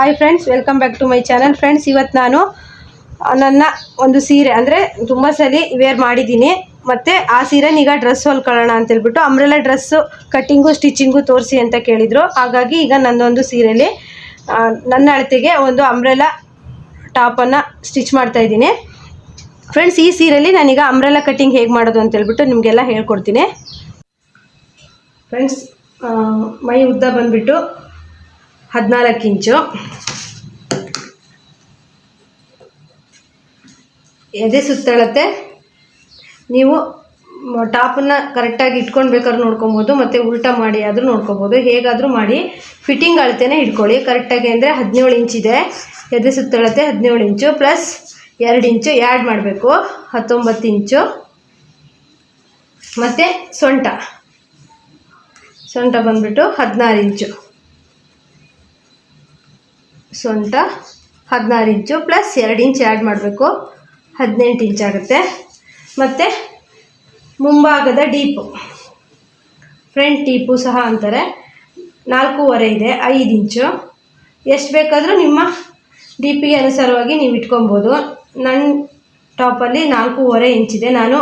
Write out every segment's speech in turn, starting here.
Hi friends welcome back to my channel friends ಇವತ್ತು ನಾನು ನನ್ನ ಒಂದು ಸೀರೆ, ಅಂದರೆ ತುಂಬ ಸಲ ವೇರ್ ಮಾಡಿದ್ದೀನಿ. ಮತ್ತು ಆ ಸೀರೆನ ಈಗ ಡ್ರೆಸ್ ಹೊಲ್ಕೊಳ್ಳೋಣ ಅಂತ ಹೇಳ್ಬಿಟ್ಟು ಅಂಬ್ರೆಲ್ಲ ಡ್ರೆಸ್ಸು ಕಟ್ಟಿಂಗು ಸ್ಟಿಚಿಂಗು ತೋರಿಸಿ ಅಂತ ಕೇಳಿದರು. ಹಾಗಾಗಿ ಈಗ ನನ್ನೊಂದು ಸೀರೆಯಲ್ಲಿ ನನ್ನ ಅಳತೆಗೆ ಒಂದು ಅಂಬ್ರೆಲ್ಲ ಟಾಪನ್ನು ಸ್ಟಿಚ್ ಮಾಡ್ತಾ ಇದ್ದೀನಿ. ಫ್ರೆಂಡ್ಸ್ ಈ ಸೀರೆಯಲ್ಲಿ ನಾನೀಗ ಅಂಬ್ರೆಲ್ಲ ಕಟ್ಟಿಂಗ್ ಹೇಗೆ ಮಾಡೋದು ಅಂತ ಹೇಳ್ಬಿಟ್ಟು ನಿಮಗೆಲ್ಲ ಹೇಳ್ಕೊಡ್ತೀನಿ. ಫ್ರೆಂಡ್ಸ್ ಮೈ ಉದ್ದ ಬಂದುಬಿಟ್ಟು ಹದಿನಾಲ್ಕು ಇಂಚು. ಎದೆ ಸುತ್ತಳತೆ. ನೀವು ಟಾಪನ್ನು ಕರೆಕ್ಟಾಗಿ ಇಟ್ಕೊಂಡು ಬೇಕಾದ್ರೂ ನೋಡ್ಕೊಬೋದು, ಮತ್ತು ಉಲ್ಟಾ ಮಾಡಿ ಆದರೂ ನೋಡ್ಕೊಬೋದು. ಹೇಗಾದರೂ ಮಾಡಿ ಫಿಟ್ಟಿಂಗ್ ಅಳತೆನೇ ಇಟ್ಕೊಳ್ಳಿ. ಕರೆಕ್ಟಾಗಿ ಅಂದರೆ ಹದಿನೇಳು ಇಂಚಿದೆ ಎದೆ ಸುತ್ತಳತೆ ಹದಿನೇಳು ಇಂಚು ಪ್ಲಸ್ ಎರಡು ಇಂಚು ಆ್ಯಡ್ ಮಾಡಬೇಕು. ಹತ್ತೊಂಬತ್ತು ಇಂಚು. ಮತ್ತು ಸೊಂಟ. ಸೊಂಟ ಬಂದುಬಿಟ್ಟು ಹದಿನಾರು ಇಂಚು. ಸೊಂಟ ಹದಿನಾರು ಇಂಚು ಪ್ಲಸ್ ಎರಡು ಇಂಚ್ ಆ್ಯಡ್ ಮಾಡಬೇಕು. ಹದಿನೆಂಟು ಇಂಚ್ ಆಗುತ್ತೆ. ಮತ್ತು ಮುಂಭಾಗದ ಡೀಪು. ಫ್ರಂಟ್ ಡೀಪು ಸಹ ಅಂತಾರೆ. ನಾಲ್ಕೂವರೆ ಇದೆ, ಐದು ಇಂಚು. ಎಷ್ಟು ಬೇಕಾದರೂ ನಿಮ್ಮ ಡಿಪಿಗೆ ಅನುಸಾರವಾಗಿ ನೀವು ಇಟ್ಕೊಬೋದು. ನನ್ನ ಟಾಪಲ್ಲಿ ನಾಲ್ಕೂವರೆ ಇಂಚಿದೆ ನಾನು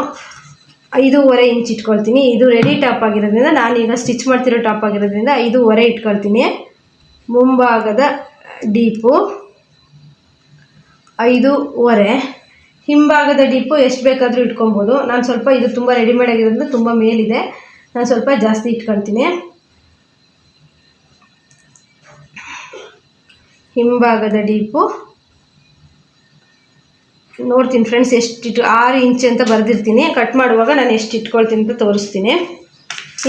ಐದೂವರೆ ಇಂಚ್ ಇಟ್ಕೊಳ್ತೀನಿ. ಇದು ರೆಡಿ ಟಾಪ್ ಆಗಿರೋದ್ರಿಂದ ನಾನೀಗ ಸ್ಟಿಚ್ ಮಾಡ್ತಿರೋ ಟಾಪ್ ಆಗಿರೋದ್ರಿಂದ ಐದೂವರೆ ಇಟ್ಕೊಳ್ತೀನಿ. ಮುಂಭಾಗದ ಡೀಪು ಐದೂವರೆ. ಹಿಂಭಾಗದ ಡೀಪು ಎಷ್ಟು ಬೇಕಾದರೂ ಇಟ್ಕೊಬೋದು. ನಾನು ಸ್ವಲ್ಪ ಇದು ತುಂಬ ರೆಡಿಮೇಡ್ ಆಗಿರೋದ್ರಿಂದ ತುಂಬ ಮೇಲಿದೆ. ನಾನು ಸ್ವಲ್ಪ ಜಾಸ್ತಿ ಇಟ್ಕೊಳ್ತೀನಿ ಹಿಂಭಾಗದ ಡೀಪು ನೋಡ್ತೀನಿ ಫ್ರೆಂಡ್ಸ್ ಎಷ್ಟು ಇಟ್ಟು ಆರು ಇಂಚ್ ಅಂತ ಬರೆದಿರ್ತೀನಿ. ಕಟ್ ಮಾಡುವಾಗ ನಾನು ಎಷ್ಟು ಇಟ್ಕೊಳ್ತೀನಿ ಅಂತ ತೋರಿಸ್ತೀನಿ.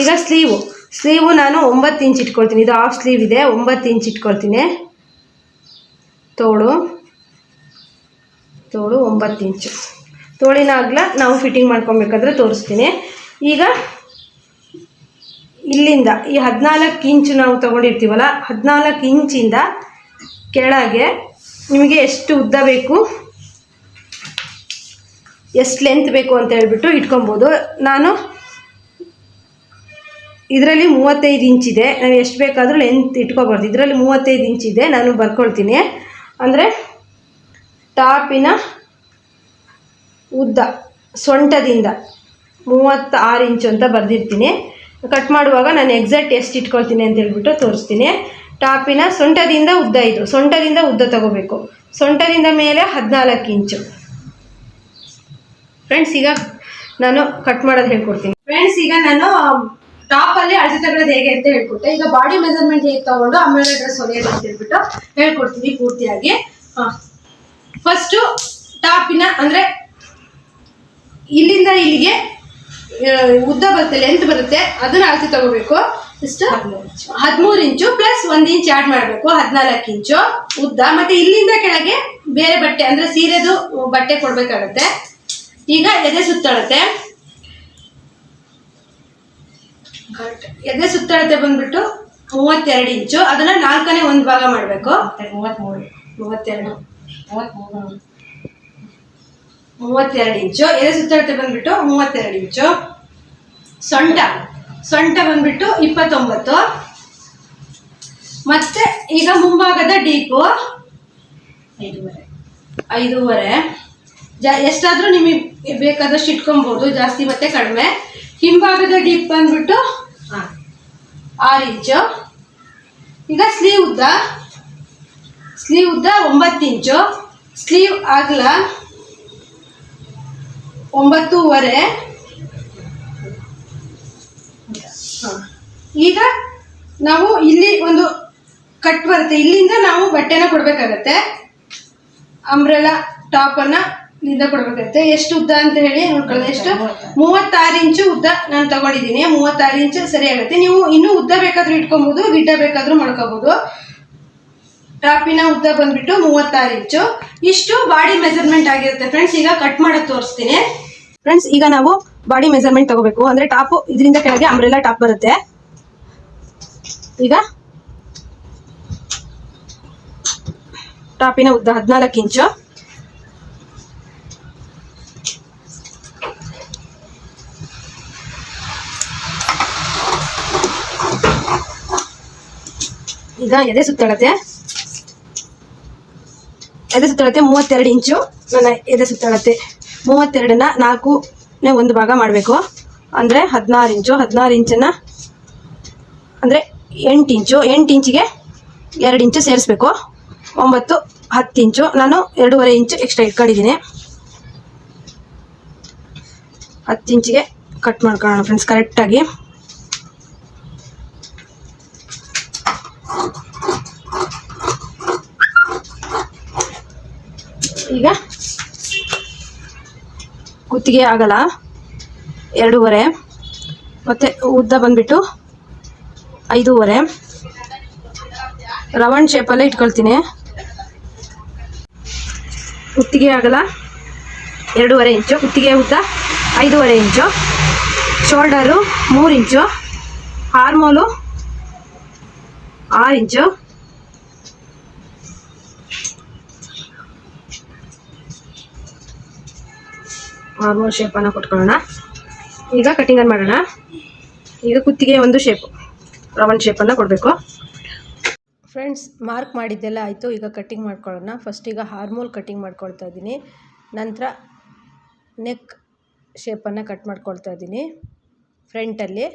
ಈಗ ಸ್ಲೀವು ಸ್ಲೀವು ನಾನು ಒಂಬತ್ತು ಇಂಚ್ ಇಟ್ಕೊಳ್ತೀನಿ. ಇದು ಹಾಫ್ ಸ್ಲೀವ್ ಇದೆ. ಒಂಬತ್ತು ಇಂಚ್ ಇಟ್ಕೊಳ್ತೀನಿ. ತೋಳು. ತೋಳು ಒಂಬತ್ತು ಇಂಚು. ತೋಳಿನ ಅಗಲ ನಾವು ಫಿಟ್ಟಿಂಗ್ ಮಾಡ್ಕೊಬೇಕಾದ್ರೆ ತೋರಿಸ್ತೀನಿ. ಈಗ ಇಲ್ಲಿಂದ ಈ ಹದಿನಾಲ್ಕು ಇಂಚು ನಾವು ತೊಗೊಂಡಿರ್ತೀವಲ್ಲ, ಹದಿನಾಲ್ಕು ಇಂಚಿಂದ ಕೆಳಗೆ ನಿಮಗೆ ಎಷ್ಟು ಉದ್ದ ಬೇಕು, ಎಷ್ಟು ಲೆಂತ್ ಬೇಕು ಅಂತ ಹೇಳ್ಬಿಟ್ಟು ಇಟ್ಕೊಬೋದು. ನಾನು ಇದರಲ್ಲಿ ಮೂವತ್ತೈದು ಇಂಚಿದೆ. ನಾವು ಎಷ್ಟು ಬೇಕಾದರೂ ಲೆಂತ್ ಇಟ್ಕೋಬಾರ್ದು. ಇದರಲ್ಲಿ ಮೂವತ್ತೈದು ಇಂಚಿದೆ. ನಾನು ಬರ್ಕೊಳ್ತೀನಿ. ಅಂದರೆ ಟಾಪಿನ ಉದ್ದ, ಸೊಂಟದಿಂದ ಮೂವತ್ತಾರು ಇಂಚು ಅಂತ ಬರೆದಿರ್ತೀನಿ. ಕಟ್ ಮಾಡುವಾಗ ನಾನು ಎಕ್ಸಾಕ್ಟ್ ಎಷ್ಟು ಇಟ್ಕೊಳ್ತೀನಿ ಅಂತ ಹೇಳ್ಬಿಟ್ಟು ತೋರಿಸ್ತೀನಿ. ಟಾಪಿನ ಸೊಂಟದಿಂದ ಉದ್ದ ಇದು, ಸೊಂಟದಿಂದ ಉದ್ದ ತಗೋಬೇಕು. ಸೊಂಟದಿಂದ ಮೇಲೆ ಹದಿನಾಲ್ಕು ಇಂಚು. ಫ್ರೆಂಡ್ಸ್ ಈಗ ನಾನು ಕಟ್ ಮಾಡೋದು ಹೇಳ್ಕೊಡ್ತೀನಿ. ಫ್ರೆಂಡ್ಸ್ ಈಗ ನಾನು ಟಾಪಲ್ಲಿ ಅಳತೆ ತಗೊಳ್ಳೋದು ಹೇಗೆ ಅಂತ ಹೇಳ್ಕೊಟ್ಟೆ. ಈಗ ಬಾಡಿ ಮೆಜರ್ಮೆಂಟ್ ಹೇಗೆ ತಗೊಂಡು ಆಮೇಲೆ ಡ್ರೆಸ್ ಹೊಲಿಯೋದು ಅಂತ ಹೇಳ್ಬಿಟ್ಟು ಹೇಳ್ಕೊಡ್ತೀನಿ ಪೂರ್ತಿಯಾಗಿ. ಫಸ್ಟ್ ಟಾಪಿನ ಅಂದ್ರೆ ಇಲ್ಲಿಂದ ಇಲ್ಲಿಗೆ ಉದ್ದ ಬರುತ್ತೆ ಲೆಂತ್ ಬರುತ್ತೆ. ಅದನ್ನ ಅಳತೆ ತಗೋಬೇಕು. ಇಷ್ಟು ಹದಿಮೂರು ಇಂಚು ಪ್ಲಸ್ ಒಂದ್ ಇಂಚ್ ಆ್ಯಡ್ ಮಾಡಬೇಕು. ಹದಿನಾಲ್ಕು ಇಂಚು ಉದ್ದ. ಮತ್ತೆ ಇಲ್ಲಿಂದ ಕೆಳಗೆ ಬೇರೆ ಬಟ್ಟೆ ಅಂದ್ರೆ ಸೀರೆದು ಬಟ್ಟೆ ಕೊಡ್ಬೇಕಾಗತ್ತೆ. ಈಗ ಎದೆ ಸುತ್ತಳತೆ ಎದೆ ಸುತ್ತಳತೆ ಬಂದ್ಬಿಟ್ಟು ಮೂವತ್ತೆರಡು ಇಂಚು ಅದನ್ನ ನಾಲ್ಕನೇ ಒಂದು ಭಾಗ ಮಾಡಬೇಕು. ಮೂವತ್ಮೂರು. ಮೂವತ್ತೆರಡು. ಮೂವತ್ತೆರಡು ಇಂಚು ಎದೆ ಸುತ್ತಳತೆ ಬಂದ್ಬಿಟ್ಟು ಮೂವತ್ತೆರಡು ಇಂಚು ಸೊಂಟ. ಸೊಂಟ ಬಂದ್ಬಿಟ್ಟು ಇಪ್ಪತ್ತೊಂಬತ್ತು. ಮತ್ತೆ ಈಗ ಮುಂಭಾಗದ ಡೀಪು ಐದೂವರೆ. ಐದೂವರೆ. ಜಾ ಎಷ್ಟಾದರೂ ನಿಮಗೆ ಬೇಕಾದಷ್ಟು ಇಟ್ಕೊಬೋದು. ಜಾಸ್ತಿ ಮತ್ತೆ ಕಡಿಮೆ. ಹಿಂಭಾಗದ ಡಿಪ್ ಬಂದ್ಬಿಟ್ಟು ಆರು ಇಂಚು. ಈಗ ಸ್ಲೀವ್ ಉದ್ದ. ಸ್ಲೀವ್ ಉದ್ದ ಒಂಬತ್ತು ಇಂಚು. ಸ್ಲೀವ್ ಆಗಲ ಒಂಬತ್ತೂವರೆ. ಈಗ ನಾವು ಇಲ್ಲಿ ಒಂದು ಕಟ್ ಬರುತ್ತೆ. ಇಲ್ಲಿಂದ ನಾವು ಬಟ್ಟೆನ ಕೊಡಬೇಕಾಗತ್ತೆ. ಅಂಬ್ರೆಲಾ ಟಾಪನ್ನು ಇಲ್ಲಿಂದ ಕೊಡ್ಬೇಕಾಗುತ್ತೆ. ಎಷ್ಟು ಉದ್ದ ಅಂತ ಹೇಳಿ ನೋಡ್ಕೊಳ್ಳಿ ಎಷ್ಟು? ಮೂವತ್ತಾರು. ಇಂಚು ಉದ್ದ ನಾನು ತಗೊಂಡಿದ್ದೀನಿ. ಮೂವತ್ತಾರು ಇಂಚು ಸರಿ ಆಗುತ್ತೆ. ನೀವು ಇನ್ನೂ ಉದ್ದ ಬೇಕಾದ್ರೂ ಇಟ್ಕೊಬೋದು ಗಿಡ್ಡ ಬೇಕಾದ್ರೂ ಮಾಡ್ಕೋಬೋದು. ಟಾಪಿನ ಉದ್ದ ಬಂದ್ಬಿಟ್ಟು ಮೂವತ್ತಾರು ಇಂಚು. ಇಷ್ಟು ಬಾಡಿ ಮೆಜರ್ಮೆಂಟ್ ಆಗಿರುತ್ತೆ ಫ್ರೆಂಡ್ಸ್. ಈಗ ಕಟ್ ಮಾಡೋದು ತೋರಿಸ್ತೀನಿ. ಫ್ರೆಂಡ್ಸ್ ಈಗ ನಾವು ಬಾಡಿ ಮೆಜರ್ಮೆಂಟ್ ತಗೋಬೇಕು. ಅಂದ್ರೆ ಟಾಪ್ ಇದರಿಂದ ಕೆಳಗೆ ಅಂಬ್ರೆಲಾ ಟಾಪ್ ಬರುತ್ತೆ. ಈಗ ಟಾಪಿನ ಉದ್ದ ಹದಿನಾಲ್ಕು ಇಂಚು. ಈಗ ಎದೆ ಸುತ್ತಳತೆ. ಎದೆ ಸುತ್ತಳತೆ ಮೂವತ್ತೆರಡು ಇಂಚು, ನನ್ನ ಎದೆ ಸುತ್ತಳತೆ ಮೂವತ್ತೆರಡನ್ನ ನಾಲ್ಕನೇ ಒಂದು ಭಾಗ ಮಾಡಬೇಕು. ಅಂದರೆ ಹದಿನಾರು ಇಂಚು, ಹದಿನಾರು ಇಂಚನ್ನು ಅಂದರೆ ಎಂಟು ಇಂಚು, ಎಂಟು ಇಂಚಿಗೆ ಎರಡು ಇಂಚು ಸೇರಿಸ್ಬೇಕು. ಒಂಬತ್ತು, ಹತ್ತು ಇಂಚು, ನಾನು ಎರಡೂವರೆ ಇಂಚು ಎಕ್ಸ್ಟ್ರಾ ಇಟ್ಕೊಂಡಿದ್ದೀನಿ. ಹತ್ತು ಇಂಚಿಗೆ ಕಟ್ ಮಾಡ್ಕೊಳ್ಳೋಣ ಫ್ರೆಂಡ್ಸ್ ಕರೆಕ್ಟಾಗಿ ಈಗ ಕುತ್ತಿಗೆ ಆಗಲ್ಲ. ಎರಡೂವರೆ. ಮತ್ತು ಉದ್ದ ಬಂದ್ಬಿಟ್ಟು ಐದೂವರೆ. ರೌಂಡ್ ಶೇಪಲ್ಲೇ ಇಟ್ಕೊಳ್ತೀನಿ. ಕುತ್ತಿಗೆ ಆಗಲ್ಲ. ಎರಡೂವರೆ ಇಂಚು. ಕುತ್ತಿಗೆ ಉದ್ದ ಐದೂವರೆ ಇಂಚು. ಶೋಲ್ಡರು ಮೂರು ಇಂಚು. ಹಾರ್ಮೋಲು ಆರು ಇಂಚು. ಹಾರ್ಮೋಲ್ ಶೇಪನ್ನು ಕೊಟ್ಕೊಳ್ಳೋಣ. ಈಗ ಕಟಿಂಗನ್ನು ಮಾಡೋಣ. ಈಗ ಕುತ್ತಿಗೆ ಒಂದು ಶೇಪ್ ರೌಂಡ್ ಶೇಪನ್ನು ಕೊಡಬೇಕು. ಫ್ರೆಂಡ್ಸ್ ಮಾರ್ಕ್ ಮಾಡಿದ್ದೆಲ್ಲ ಆಯಿತು. ಈಗ ಕಟ್ಟಿಂಗ್ ಮಾಡ್ಕೊಳ್ಳೋಣ. ಫಸ್ಟ್ ಈಗ ಹಾರ್ಮೋಲ್ ಕಟ್ಟಿಂಗ್ ಮಾಡ್ಕೊಳ್ತಾ ಇದ್ದೀನಿ. ನಂತರ ನೆಕ್ ಶೇಪನ್ನು ಕಟ್ ಮಾಡ್ಕೊಳ್ತಾ ಇದ್ದೀನಿ. ಫ್ರಂಟಲ್ಲಿ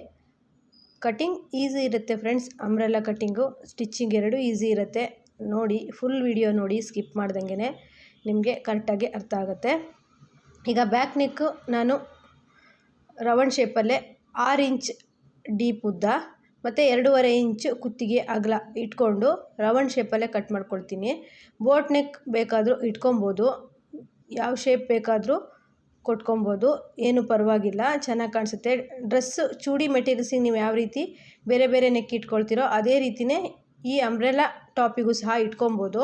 ಕಟ್ಟಿಂಗ್ ಈಸಿ ಇರುತ್ತೆ ಫ್ರೆಂಡ್ಸ್ ಅಂಬ್ರೆಲ್ಲ ಕಟ್ಟಿಂಗು ಸ್ಟಿಚ್ಚಿಂಗ್ ಎರಡೂ ಈಸಿ ಇರುತ್ತೆ. ನೋಡಿ ಫುಲ್ ವಿಡಿಯೋ ನೋಡಿ ಸ್ಕಿಪ್ ಮಾಡ್ದಂಗೆ ನಿಮಗೆ ಕರೆಕ್ಟಾಗಿ ಅರ್ಥ ಆಗುತ್ತೆ. ಈಗ ಬ್ಯಾಕ್ ನೆಕ್ಕು ನಾನು ರೌಂಡ್ ಶೇಪಲ್ಲೇ ಆರು ಇಂಚ್ ಡೀಪ್ ಉದ್ದ ಮತ್ತು ಎರಡೂವರೆ ಇಂಚು ಕುತ್ತಿಗೆ ಅಗಲ ಇಟ್ಕೊಂಡು ರೌಂಡ್ ಶೇಪಲ್ಲೇ ಕಟ್ ಮಾಡ್ಕೊಳ್ತೀನಿ. ಬೋಟ್ ನೆಕ್ ಬೇಕಾದರೂ ಇಟ್ಕೊಬೋದು. ಯಾವ ಶೇಪ್ ಬೇಕಾದರೂ ಕೊಟ್ಕೊಬೋದು. ಏನು ಪರವಾಗಿಲ್ಲ. ಚೆನ್ನಾಗಿ ಕಾಣಿಸುತ್ತೆ. ಡ್ರೆಸ್ಸು ಚೂಡಿ ಮೆಟೀರಿಯಲ್ಸಿಗೆ ನೀವು ಯಾವ ರೀತಿ ಬೇರೆ ಬೇರೆ ನೆಕ್ ಇಟ್ಕೊಳ್ತೀರೋ ಅದೇ ರೀತಿಯೇ ಈ ಅಂಬ್ರೆಲಾ ಟಾಪಿಗೂ ಸಹ ಇಟ್ಕೊಬೋದು.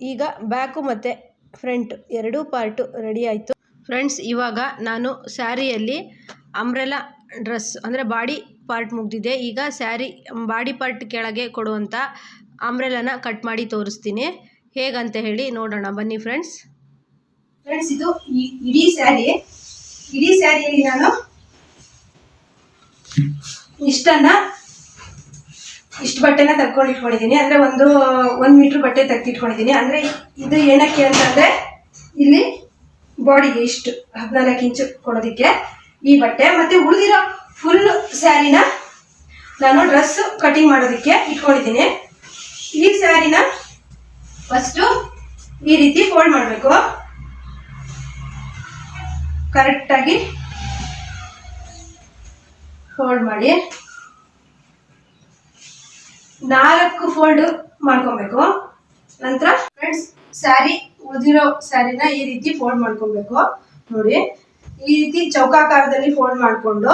ಈಗ ಬ್ಯಾಕು ಮತ್ತು ಫ್ರಂಟ್ ಎರಡೂ ಪಾರ್ಟು ರೆಡಿ ಆಯಿತು. ಫ್ರೆಂಡ್ಸ್ ಇವಾಗ ನಾನು ಸ್ಯಾರಿಯಲ್ಲಿ ಅಂಬ್ರೆಲಾ ಡ್ರೆಸ್ ಅಂದರೆ ಬಾಡಿ ಪಾರ್ಟ್ ಮುಗ್ದಿದೆ. ಈಗ ಸ್ಯಾರಿ, ಬಾಡಿ ಪಾರ್ಟ್ ಕೆಳಗೆ ಕೊಡುವಂಥ ಅಂಬ್ರೆಲನ ಕಟ್ ಮಾಡಿ ತೋರಿಸ್ತೀನಿ. ಹೇಗಂತ ಹೇಳಿ ನೋಡೋಣ. ಬನ್ನಿ ಫ್ರೆಂಡ್ಸ್ ಫ್ರೆಂಡ್ಸ್ ಇದು ಇಡೀ ಸ್ಯಾರಿ, ಇಡೀ ಸ್ಯಾರಿಯಲ್ಲಿ ನಾನು ಇಷ್ಟನ್ನ ಇಷ್ಟು ಬಟ್ಟೆನ ತಕ್ಕೊಂಡು ಇಟ್ಕೊಂಡಿದ್ದೀನಿ. ಅಂದರೆ ಒಂದು ಒಂದು ಮೀಟ್ರ್ ಬಟ್ಟೆ ತೆಗ್ದಿಟ್ಕೊಂಡಿದ್ದೀನಿ. ಅಂದರೆ ಇದು ಏನಕ್ಕೆ ಅಂತಂದರೆ ಇಲ್ಲಿ ಬಾಡಿಗೆ ಇಷ್ಟು, ಹದಿನಾಲ್ಕು ಇಂಚು ಕೊಡೋದಕ್ಕೆ ಈ ಬಟ್ಟೆ. ಮತ್ತು ಉಳಿದಿರೋ ಫುಲ್ ಸ್ಯಾರಿನ ನಾನು ಡ್ರೆಸ್ ಕಟಿಂಗ್ ಮಾಡೋದಕ್ಕೆ ಇಟ್ಕೊಂಡಿದ್ದೀನಿ. ಈ ಸ್ಯಾರಿನ ಫಸ್ಟು ಈ ರೀತಿ ಫೋಲ್ಡ್ ಮಾಡಬೇಕು. ಕರೆಕ್ಟಾಗಿ ಫೋಲ್ಡ್ ಮಾಡಿ. ನಾಲ್ಕು ಫೋಲ್ಡ್ ಮಾಡ್ಕೊಬೇಕು. ನಂತರ ಫ್ರೆಂಡ್ಸ್ ಸ್ಯಾರಿ ಉಳಿದಿರೋ ಸ್ಯಾರಿನ ಈ ರೀತಿ ಫೋಲ್ಡ್ ಮಾಡ್ಕೊಬೇಕು. ನೋಡಿ, ಈ ರೀತಿ ಚೌಕಾಕಾರದಲ್ಲಿ ಫೋಲ್ಡ್ ಮಾಡಿಕೊಂಡು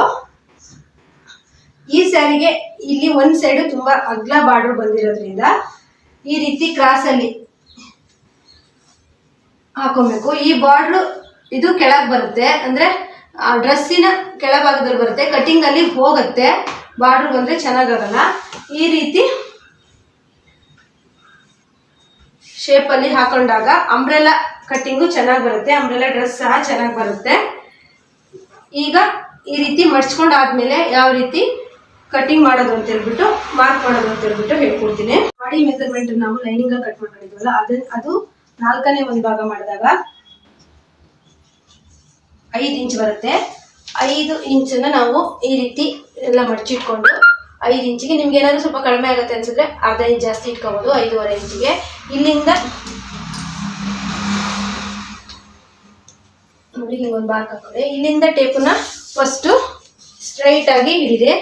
ಈ ಸ್ಯಾರಿಗೆ ಇಲ್ಲಿ ಒಂದ್ ಸೈಡ್ ತುಂಬಾ ಅಗ್ಲ ಬಾರ್ಡರ್ ಬಂದಿರೋದ್ರಿಂದ ಈ ರೀತಿ ಕ್ರಾಸ್ ಅಲ್ಲಿ ಹಾಕೊಬೇಕು. ಈ ಬಾರ್ಡ್ರು ಇದು ಕೆಳಗೆ ಬರುತ್ತೆ. ಅಂದ್ರೆ ಡ್ರೆಸ್ಸಿನ ಕೆಳಭಾಗದಲ್ಲಿ ಬರುತ್ತೆ. ಕಟಿಂಗ್ ಅಲ್ಲಿ ಹೋಗುತ್ತೆ. ಬಾರ್ಡ್ರ್ ಬಂದರೆ ಚೆನ್ನಾಗಾಗಲ್ಲ ಈ ರೀತಿ ಶೇಪಲ್ಲಿ ಹಾಕೊಂಡಾಗ ಅಂಬ್ರೆಲಾ ಕಟ್ಟಿಂಗು ಚೆನ್ನಾಗಿ ಬರುತ್ತೆ. ಅಂಬ್ರೆಲಾ ಡ್ರೆಸ್ ಸಹ ಚೆನ್ನಾಗಿ ಬರುತ್ತೆ. ಈಗ ಈ ರೀತಿ ಮಡ್ಚ್ಕೊಂಡಾದ್ಮೇಲೆ ಯಾವ ರೀತಿ ಕಟಿಂಗ್ ಮಾಡೋದು ಅಂತ ಹೇಳ್ಬಿಟ್ಟು ಮಾರ್ಕ್ ಮಾಡೋದು ಅಂತ ಹೇಳ್ಬಿಟ್ಟು ಹೇಳ್ಕೊಡ್ತೀನಿ. ಬಾಡಿ ಮೆಸರ್ಮೆಂಟ್ ನಾವು ಲೈನಿಂಗ್ ಕಟ್ ಮಾಡ್ಕೊಂಡಿದ್ವಲ್ಲ, ಅದು ಅದು ನಾಲ್ಕನೇ ಒಂದು ಭಾಗ ಮಾಡಿದಾಗ ಐದು ಇಂಚ್ ಬರುತ್ತೆ. ಐದು ಇಂಚನ್ನು ನಾವು ಈ ರೀತಿ ಎಲ್ಲ ಮಡಚಿಟ್ಕೊಂಡು ಐದು ಇಂಚಿಗೆ ನಿಮ್ಗೆ ಏನಾದರೂ ಸ್ವಲ್ಪ ಕಡಿಮೆ ಆಗುತ್ತೆ ಅನ್ಸಿದ್ರೆ ಅರ್ಧ ಇಂಚ್ ಜಾಸ್ತಿ ಇಟ್ಕೋಬಹುದು ಐದೂವರೆ ಇಂಚಿಗೆ. ಇಲ್ಲಿಂದ ನೋಡಿ ಹಿಂಗೊಂದು ಬಾರ್ಕ್ ಹಾಕೋದೆ ಇಲ್ಲಿಂದ ಟೇಪನ್ನ ಫಸ್ಟು ಸ್ಟ್ರೈಟ್ ಆಗಿ ಹಿಡಿದೆ.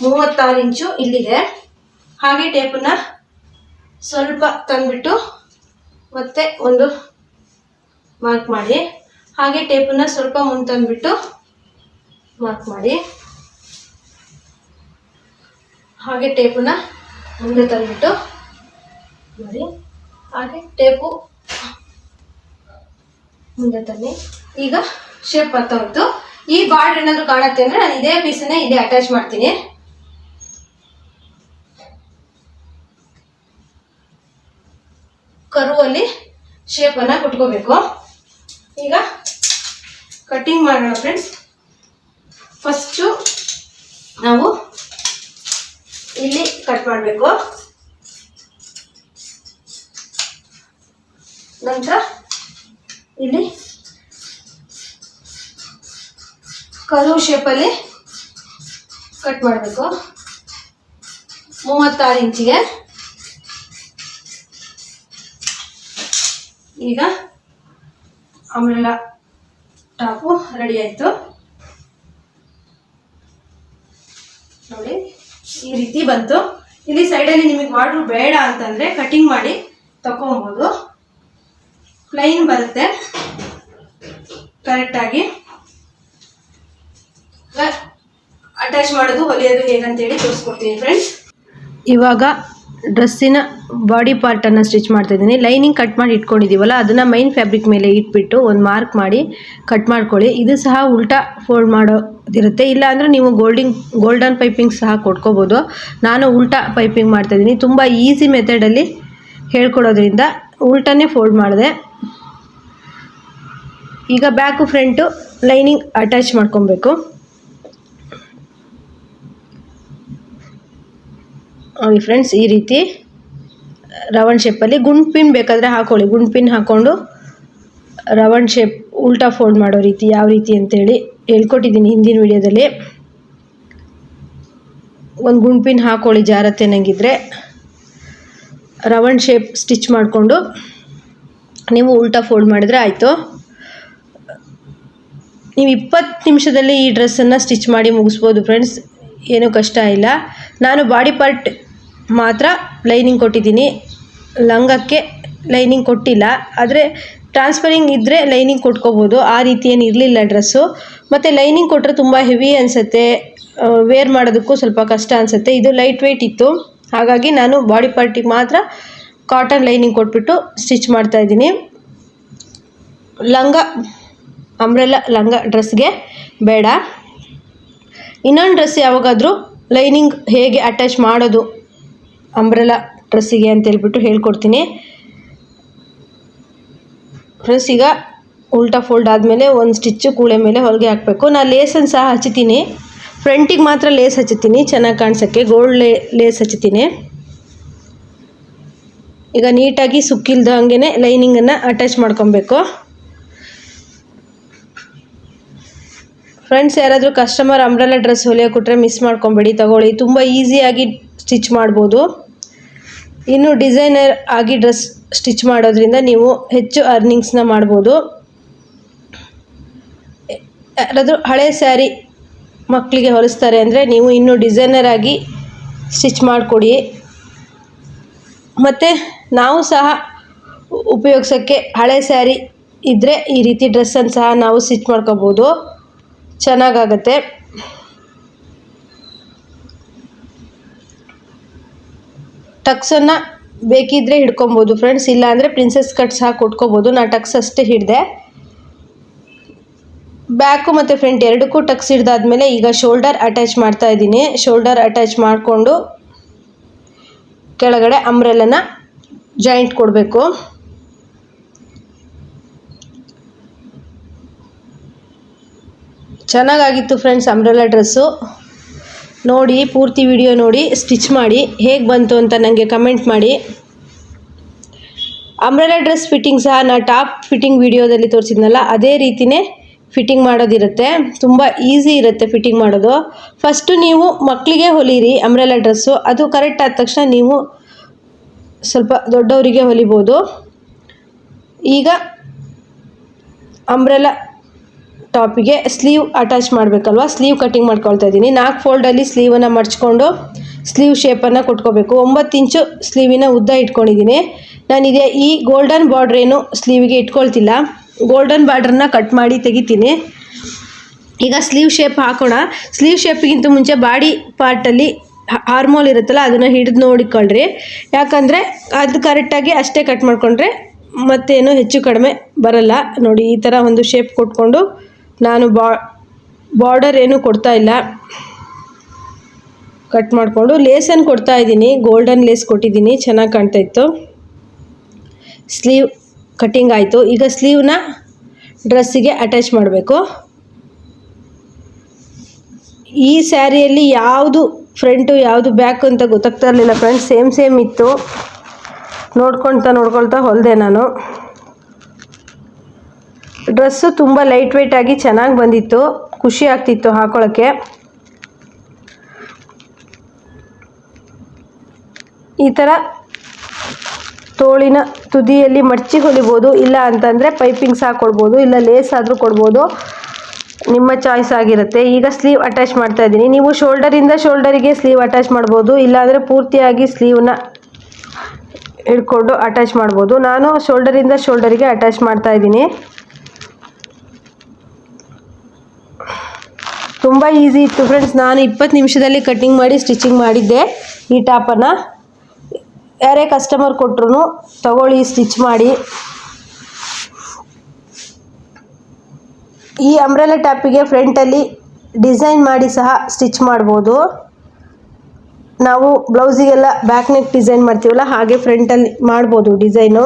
ಮೂವತ್ತಾರು ಇಂಚು ಇಲ್ಲಿದೆ. ಹಾಗೆ ಟೇಪನ್ನ ಸ್ವಲ್ಪ ತಂದ್ಬಿಟ್ಟು ಮತ್ತೆ ಒಂದು ಮಾರ್ಕ್ ಮಾಡಿ. ಹಾಗೆ ಟೇಪನ್ನ ಸ್ವಲ್ಪ ಮುಂದೆ ತಂದ್ಬಿಟ್ಟು ಮಾರ್ಕ್ ಮಾಡಿ. ಹಾಗೆ ಟೇಪನ್ನ ಮುಂದೆ ತಂದ್ಬಿಟ್ಟು ಮಾಡಿ ಹಾಗೆ ಟೇಪು ಮುಂದೆ ತನ್ನಿ. ಈಗ ಶೇಪ್ ಬರ್ತಾ ಇತ್ತು ಈ ಬಾರ್ಡ್ ಏನಾದ್ರು ಕಾಣುತ್ತೆ ಅಂದ್ರೆ ನಾನು ಇದೇ ಪೀಸನ್ನೇ ಇದೇ ಅಟ್ಯಾಚ್ ಮಾಡ್ತೀನಿ. ಕರುವಲ್ಲಿ ಶೇಪನ್ನು ಕುಟ್ಕೋಬೇಕು. ಈಗ ಕಟಿಂಗ್ ಮಾಡೋಣ ಫ್ರೆಂಡ್ಸ್ ಫಸ್ಟು ನಾವು ಇಲ್ಲಿ ಕಟ್ ಮಾಡಬೇಕು. ನಂತರ ಇಲ್ಲಿ ಕರು ಶೇಪಲ್ಲಿ ಕಟ್ ಮಾಡಬೇಕು. ಮೂವತ್ತಾರು ಇಂಚಿಗೆ. ಈಗ ಆಮೇಲೆ ಟಾಪು ರೆಡಿ ಆಯಿತು. ನೋಡಿ, ಈ ರೀತಿ ಬಂತು. ಇಲ್ಲಿ ಸೈಡಲ್ಲಿ ನಿಮಗೆ ಬಾರ್ಡ್ರು ಬೇಡ ಅಂತಂದರೆ ಕಟಿಂಗ್ ಮಾಡಿ ತಗೊಬೋದು ಪ್ಲೈನ್ ಬರುತ್ತೆ. ಕರೆಕ್ಟಾಗಿ ಅಟ್ಯಾಚ್ ಮಾಡೋದು, ಹೊಲಿಯೋದು ಹೇಗಂತೇಳಿ ತೋರಿಸ್ಕೊಡ್ತೀನಿ ಫ್ರೆಂಡ್ಸ್ ಇವಾಗ ಡ್ರೆಸ್ಸಿನ ಬಾಡಿ ಪಾರ್ಟನ್ನು ಸ್ಟಿಚ್ ಮಾಡ್ತಾ ಇದ್ದೀನಿ. ಲೈನಿಂಗ್ ಕಟ್ ಮಾಡಿ ಇಟ್ಕೊಂಡಿದ್ದೀವಲ್ಲ, ಅದನ್ನು ಮೈನ್ ಫ್ಯಾಬ್ರಿಕ್ ಮೇಲೆ ಇಟ್ಬಿಟ್ಟು ಒಂದು ಮಾರ್ಕ್ ಮಾಡಿ ಕಟ್ ಮಾಡ್ಕೊಳ್ಳಿ. ಇದು ಸಹ ಉಲ್ಟಾ ಫೋಲ್ಡ್ ಮಾಡೋದಿರುತ್ತೆ. ಇಲ್ಲ ಅಂದರೆ ನೀವು ಗೋಲ್ಡಿಂಗ್, ಗೋಲ್ಡನ್ ಪೈಪಿಂಗ್ ಸಹ ಕೊಟ್ಕೋಬೋದು. ನಾನು ಉಲ್ಟಾ ಪೈಪಿಂಗ್ ಮಾಡ್ತಾ ಇದ್ದೀನಿ. ತುಂಬ ಈಸಿ ಮೆಥಡಲ್ಲಿ ಹೇಳ್ಕೊಡೋದ್ರಿಂದ ಉಲ್ಟಾನೇ ಫೋಲ್ಡ್ ಮಾಡಿದೆ. ಈಗ ಬ್ಯಾಕು ಫ್ರಂಟು ಲೈನಿಂಗ್ ಅಟ್ಯಾಚ್ ಮಾಡ್ಕೊಬೇಕು. ನೋಡಿ ಫ್ರೆಂಡ್ಸ್ ಈ ರೀತಿ, ರವಣ್ ಶೇಪಲ್ಲಿ ಗುಂಡ್ ಪಿನ್ ಬೇಕಾದರೆ ಹಾಕೊಳ್ಳಿ. ಗುಂಡ್ ಪಿನ್ ಹಾಕ್ಕೊಂಡು ರವಣ್ ಶೇಪ್ ಉಲ್ಟಾ ಫೋಲ್ಡ್ ಮಾಡೋ ರೀತಿ, ಯಾವ ರೀತಿ ಅಂತೇಳಿ ಹೇಳ್ಕೊಟ್ಟಿದ್ದೀನಿ ಹಿಂದಿನ ವಿಡಿಯೋದಲ್ಲಿ ಒಂದು ಗುಂಡ್ ಪಿನ್ ಹಾಕೊಳ್ಳಿ ಜಾರತ್ತೆ ನಂಗಿದ್ರೆ ರವಣ್ ಶೇಪ್ ಸ್ಟಿಚ್ ಮಾಡಿಕೊಂಡು ನೀವು ಉಲ್ಟಾ ಫೋಲ್ಡ್ ಮಾಡಿದರೆ ಆಯಿತು. ನೀವು ಇಪ್ಪತ್ತು ನಿಮಿಷದಲ್ಲಿ ಈ ಡ್ರೆಸ್ಸನ್ನು ಸ್ಟಿಚ್ ಮಾಡಿ ಮುಗಿಸ್ಬೋದು ಫ್ರೆಂಡ್ಸ್ ಏನೂ ಕಷ್ಟ ಇಲ್ಲ. ನಾನು ಬಾಡಿ ಪಾರ್ಟ್ ಮಾತ್ರ ಲೈನಿಂಗ್ ಕೊಟ್ಟಿದ್ದೀನಿ. ಲಂಗಕ್ಕೆ ಲೈನಿಂಗ್ ಕೊಟ್ಟಿಲ್ಲ. ಆದರೆ ಟ್ರಾನ್ಸ್ಫರಿಂಗ್ ಇದ್ದರೆ ಲೈನಿಂಗ್ ಕೊಟ್ಕೋಬೋದು. ಆ ರೀತಿ ಏನು ಇರಲಿಲ್ಲ ಡ್ರೆಸ್ಸು ಮತ್ತು ಲೈನಿಂಗ್ ಕೊಟ್ಟರೆ ತುಂಬ ಹೆವಿ ಅನಿಸುತ್ತೆ. ವೇರ್ ಮಾಡೋದಕ್ಕೂ ಸ್ವಲ್ಪ ಕಷ್ಟ ಅನಿಸುತ್ತೆ. ಇದು ಲೈಟ್ ವೆಯ್ಟ್ ಇತ್ತು. ಹಾಗಾಗಿ ನಾನು ಬಾಡಿ ಪಾರ್ಟಿಗೆ ಮಾತ್ರ ಕಾಟನ್ ಲೈನಿಂಗ್ ಕೊಟ್ಬಿಟ್ಟು ಸ್ಟಿಚ್ ಮಾಡ್ತಾಯಿದ್ದೀನಿ ಲಂಗ ಅಂಬ್ರೆಲ್ಲ ಲಂಗ ಡ್ರೆಸ್ಗೆ ಬೇಡ. ಇನ್ನೊಂದು ಡ್ರೆಸ್ ಯಾವಾಗಾದರೂ ಲೈನಿಂಗ್ ಹೇಗೆ ಅಟ್ಯಾಚ್ ಮಾಡೋದು ಅಂಬ್ರೆಲ್ಲ ಡ್ರೆಸ್ಸಿಗೆ ಅಂತ ಹೇಳ್ಬಿಟ್ಟು ಹೇಳ್ಕೊಡ್ತೀನಿ. ಫ್ರೆಂಡ್ಸ್ ಈಗ ಉಲ್ಟಾ ಫೋಲ್ಡ್ ಆದಮೇಲೆ ಒಂದು ಸ್ಟಿಚ್ಚು ಕೂಳೆ ಮೇಲೆ ಹೊಲಿಗೆ ಹಾಕಬೇಕು. ನಾನು ಲೇಸನ್ನು ಸಹ ಹಚ್ತೀನಿ. ಫ್ರಂಟಿಗೆ ಮಾತ್ರ ಲೇಸ್ ಹಚ್ಚುತ್ತೀನಿ ಚೆನ್ನಾಗಿ ಕಾಣಿಸೋಕ್ಕೆ ಗೋಲ್ಡ್ ಲೇ ಲೇಸ್ ಹಚ್ಚುತ್ತೀನಿ ಈಗ ನೀಟಾಗಿ ಸುಕ್ಕಿಲ್ದ ಹಂಗೆ ಲೈನಿಂಗನ್ನು ಅಟ್ಯಾಚ್ ಮಾಡ್ಕೊಬೇಕು. ಫ್ರೆಂಡ್ಸ್ ಯಾರಾದರೂ ಕಸ್ಟಮರ್ ಅಂಬ್ರೆಲ್ಲ ಡ್ರೆಸ್ ಹೊಲಿಯೋಕೆ ಕೊಟ್ಟರೆ ಮಿಸ್ ಮಾಡ್ಕೊಬೇಡಿ. ತಗೊಳ್ಳಿ. ತುಂಬ ಈಸಿಯಾಗಿ ಸ್ಟಿಚ್ ಮಾಡ್ಬೋದು. ಇನ್ನು ಡಿಸೈನರ್ ಆಗಿ ಡ್ರೆಸ್ ಸ್ಟಿಚ್ ಮಾಡೋದ್ರಿಂದ ನೀವು ಹೆಚ್ಚು ಅರ್ನಿಂಗ್ಸ್ನ ಮಾಡ್ಬೋದು. ಯಾರಾದರೂ ಹಳೆ ಸ್ಯಾರಿ ಮಕ್ಕಳಿಗೆ ಹೊಲಿಸ್ತಾರೆ ಅಂದರೆ ನೀವು ಇನ್ನೂ ಡಿಸೈನರ್ ಆಗಿ ಸ್ಟಿಚ್ ಮಾಡಿಕೊಡಿ. ಮತ್ತು ನಾವು ಸಹ ಉಪಯೋಗಿಸೋಕ್ಕೆ ಹಳೆ ಸ್ಯಾರಿ ಇದ್ದರೆ ಈ ರೀತಿ ಡ್ರೆಸ್ಸನ್ನು ಸಹ ನಾವು ಸ್ಟಿಚ್ ಮಾಡ್ಕೋಬೋದು. ಚೆನ್ನಾಗಾಗತ್ತೆ. ಟಕ್ಸನ್ನು ಬೇಕಿದ್ದರೆ ಹಿಡ್ಕೊಬೋದು ಫ್ರೆಂಡ್ಸ್, ಇಲ್ಲಾಂದರೆ ಪ್ರಿನ್ಸೆಸ್ ಕಟ್ ಸಹ ಕೊಟ್ಕೋಬೋದು ನಾನು ಟಕ್ಸ್ ಅಷ್ಟೇ ಹಿಡಿದೆ. ಬ್ಯಾಕು ಮತ್ತು ಫ್ರಂಟ್ ಎರಡಕ್ಕೂ ಟಕ್ಸ್ ಹಿಡ್ದಾದ್ಮೇಲೆ ಈಗ ಶೋಲ್ಡರ್ ಅಟ್ಯಾಚ್ ಮಾಡ್ತಾ ಇದ್ದೀನಿ. ಶೋಲ್ಡರ್ ಅಟ್ಯಾಚ್ ಮಾಡಿಕೊಂಡು ಕೆಳಗಡೆ ಅಂಬ್ರೆಲನ ಜಾಯಿಂಟ್ ಕೊಡಬೇಕು. ಚೆನ್ನಾಗಾಗಿತ್ತು ಫ್ರೆಂಡ್ಸ್ ಅಂಬ್ರೆಲಾ ಡ್ರೆಸ್ಸು ನೋಡಿ, ಪೂರ್ತಿ ವಿಡಿಯೋ ನೋಡಿ ಸ್ಟಿಚ್ ಮಾಡಿ, ಹೇಗೆ ಬಂತು ಅಂತ ನನಗೆ ಕಮೆಂಟ್ ಮಾಡಿ. ಅಂಬ್ರೆಲಾ ಡ್ರೆಸ್ ಫಿಟ್ಟಿಂಗ್ ಸಹ ನಾ ಟಾಪ್ ಫಿಟ್ಟಿಂಗ್ ವಿಡಿಯೋದಲ್ಲಿ ತೋರಿಸಿದ್ನಲ್ಲ, ಅದೇ ರೀತಿಯೇ ಫಿಟ್ಟಿಂಗ್ ಮಾಡೋದಿರುತ್ತೆ. ತುಂಬ ಈಸಿ ಇರುತ್ತೆ ಫಿಟ್ಟಿಂಗ್ ಮಾಡೋದು. ಫಸ್ಟು ನೀವು ಮಕ್ಕಳಿಗೆ ಹೊಲೀರಿ ಅಂಬ್ರೆಲಾ ಡ್ರೆಸ್ಸು ಅದು ಕರೆಕ್ಟ್ ಆದ ತಕ್ಷಣ ನೀವು ಸ್ವಲ್ಪ ದೊಡ್ಡವರಿಗೆ ಹೊಲಿಬೋದು. ಈಗ ಅಂಬ್ರೆಲಾ ಟಾಪಿಗೆ ಸ್ಲೀವ್ ಅಟ್ಯಾಚ್ ಮಾಡಬೇಕಲ್ವ? ಸ್ಲೀವ್ ಕಟ್ಟಿಂಗ್ ಮಾಡ್ಕೊಳ್ತಾ ಇದ್ದೀನಿ. ನಾಲ್ಕು ಫೋಲ್ಡಲ್ಲಿ ಸ್ಲೀವನ್ನು ಮಡ್ಚ್ಕೊಂಡು ಸ್ಲೀವ್ ಶೇಪನ್ನು ಕೊಟ್ಕೋಬೇಕು. ಒಂಬತ್ತು ಇಂಚು ಸ್ಲೀವಿನ ಉದ್ದ ಇಟ್ಕೊಂಡಿದ್ದೀನಿ. ನಾನಿದೆ ಈ ಗೋಲ್ಡನ್ ಬಾರ್ಡ್ರ್ ಏನು ಸ್ಲೀವಿಗೆ ಇಟ್ಕೊಳ್ತಿಲ್ಲ. ಗೋಲ್ಡನ್ ಬಾರ್ಡ್ರನ್ನ ಕಟ್ ಮಾಡಿ ತೆಗಿತೀನಿ. ಈಗ ಸ್ಲೀವ್ ಶೇಪ್ ಹಾಕೋಣ. ಸ್ಲೀವ್ ಶೇಪ್ಗಿಂತ ಮುಂಚೆ ಬಾಡಿ ಪಾರ್ಟಲ್ಲಿ ಹಾರ್ಮೋಲ್ ಇರುತ್ತಲ್ಲ, ಅದನ್ನು ಹಿಡಿದು ನೋಡಿಕೊಳ್ಳ್ರಿ ಯಾಕಂದರೆ ಅದು ಕರೆಕ್ಟಾಗಿ ಅಷ್ಟೇ ಕಟ್ ಮಾಡಿಕೊಂಡ್ರೆ ಮತ್ತೇನು ಹೆಚ್ಚು ಕಡಿಮೆ ಬರಲ್ಲ. ನೋಡಿ, ಈ ಥರ ಒಂದು ಶೇಪ್ ಕೊಟ್ಕೊಂಡು ನಾನು ಬಾರ್ಡರ್ ಏನು ಕೊಡ್ತಾ ಇಲ್ಲ. ಕಟ್ ಮಾಡಿಕೊಂಡು ಲೇಸನ್ನು ಕೊಡ್ತಾ ಇದ್ದೀನಿ. ಗೋಲ್ಡನ್ ಲೇಸ್ ಕೊಟ್ಟಿದ್ದೀನಿ. ಚೆನ್ನಾಗಿ ಕಾಣ್ತಾ ಇತ್ತು. ಸ್ಲೀವ್ ಕಟ್ಟಿಂಗ್ ಆಯಿತು. ಈಗ ಸ್ಲೀವ್ನ ಡ್ರೆಸ್ಸಿಗೆ ಅಟ್ಯಾಚ್ ಮಾಡಬೇಕು. ಈ ಸ್ಯಾರಿಯಲ್ಲಿ ಯಾವುದು ಫ್ರಂಟು ಯಾವುದು ಬ್ಯಾಕು ಅಂತ ಗೊತ್ತಾಗ್ತಾ ಇರಲಿಲ್ಲ ಫ್ರೆಂಡ್ಸ್ ಸೇಮ್ ಸೇಮ್ ಇತ್ತು. ನೋಡ್ಕೊಳ್ತಾ ನೋಡ್ಕೊಳ್ತಾ ಹೊಲಿದೆ ನಾನು. ಡ್ರೆಸ್ಸು ತುಂಬ ಲೈಟ್ ವೆಯ್ಟ್ ಆಗಿ ಚೆನ್ನಾಗಿ ಬಂದಿತ್ತು. ಖುಷಿ ಆಗ್ತಿತ್ತು ಹಾಕೊಳ್ಳೋಕ್ಕೆ ಈ ಥರ ತೋಳಿನ ತುದಿಯಲ್ಲಿ ಮಡ್ಚಿ ಹೊಲಿಬೋದು, ಇಲ್ಲ ಅಂತಂದರೆ ಪೈಪಿಂಗ್ಸ್ ಕೊಡ್ಬೋದು, ಇಲ್ಲ ಲೇಸ್ ಆದರೂ ಕೊಡ್ಬೋದು. ನಿಮ್ಮ ಚಾಯ್ಸ್ ಆಗಿರುತ್ತೆ. ಈಗ ಸ್ಲೀವ್ ಅಟ್ಯಾಚ್ ಮಾಡ್ತಾ ಇದ್ದೀನಿ. ನೀವು ಶೋಲ್ಡರಿಂದ ಶೋಲ್ಡರಿಗೆ ಸ್ಲೀವ್ ಅಟ್ಯಾಚ್ ಮಾಡ್ಬೋದು ಇಲ್ಲಾಂದರೆ ಪೂರ್ತಿಯಾಗಿ ಸ್ಲೀವ್ನ ಹಿಡ್ಕೊಂಡು ಅಟ್ಯಾಚ್ ಮಾಡ್ಬೋದು. ನಾನು ಶೋಲ್ಡರಿಂದ ಶೋಲ್ಡರಿಗೆ ಅಟ್ಯಾಚ್ ಮಾಡ್ತಾ ಇದ್ದೀನಿ. ತುಂಬ ಈಸಿ ಇತ್ತು ಫ್ರೆಂಡ್ಸ್ ನಾನು ಇಪ್ಪತ್ತು ನಿಮಿಷದಲ್ಲಿ ಕಟ್ಟಿಂಗ್ ಮಾಡಿ ಸ್ಟಿಚಿಂಗ್ ಮಾಡಿದ್ದೆ. ಈ ಟಾಪನ್ನು ಯಾರೇ ಕಸ್ಟಮರ್ ಕೊಟ್ರು ತಗೊಳ್ಳಿ ಸ್ಟಿಚ್ ಮಾಡಿ. ಈ ಅಂಬ್ರೆಲಾ ಟಾಪಿಗೆ ಫ್ರಂಟಲ್ಲಿ ಡಿಸೈನ್ ಮಾಡಿ ಸಹ ಸ್ಟಿಚ್ ಮಾಡ್ಬೋದು. ನಾವು ಬ್ಲೌಸಿಗೆಲ್ಲ ಬ್ಯಾಕ್ ನೆಕ್ ಡಿಸೈನ್ ಮಾಡ್ತೀವಲ್ಲ, ಹಾಗೆ ಫ್ರಂಟಲ್ಲಿ ಮಾಡ್ಬೋದು ಡಿಸೈನು